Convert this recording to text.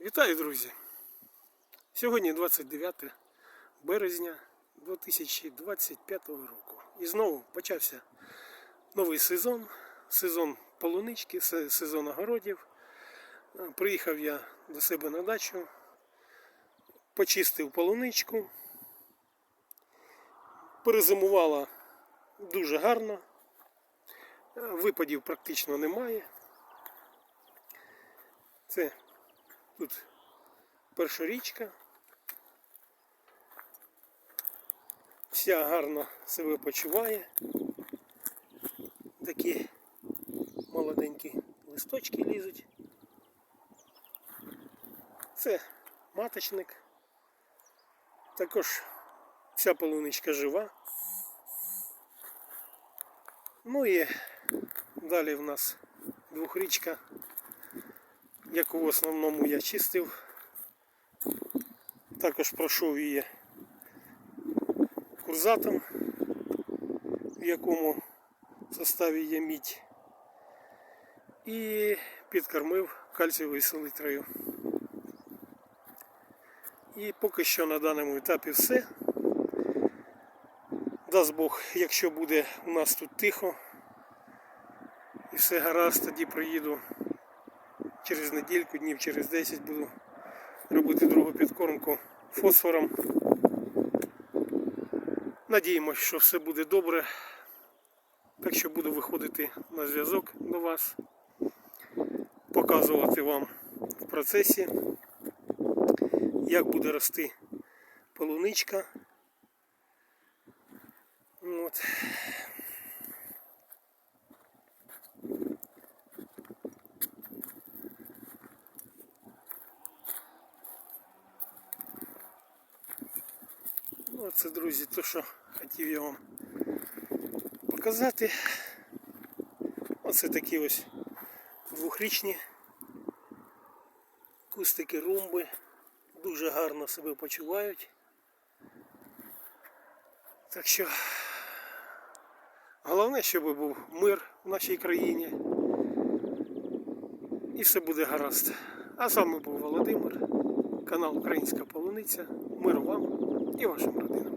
Вітаю, друзі! Сьогодні 29 березня 2025 року. І знову почався новий сезон, сезон полунички, сезон огородів. Приїхав я до себе на дачу, почистив полуничку, перезимувала дуже гарно, випадів практично немає. Це Тут перша річка. Вся гарно себе почуває. Такі молоденькі листочки лізуть. Це маточник. Також вся полуничка жива. Ну і далі в нас двохрічка яку в основному я чистив. Також пройшов її курзатом, в якому составі є мідь. І підкормив кальцієвою селитрою. І поки що на даному етапі все. Дасть Бог, якщо буде у нас тут тихо і все гаразд, тоді приїду через недільку, днів через 10 буду робити другу підкормку фосфором. Надіємось, що все буде добре. Так що буду виходити на зв'язок до вас, показувати вам в процесі, як буде рости полуничка. От. Ну, це, друзі, то, що хотів я вам показати. Оце такі ось двохрічні кустики румби. Дуже гарно себе почувають. Так що головне, щоб був мир в нашій країні. І все буде гаразд. А з вами був Володимир, канал Українська Полуниця. Миру вам 用什么的？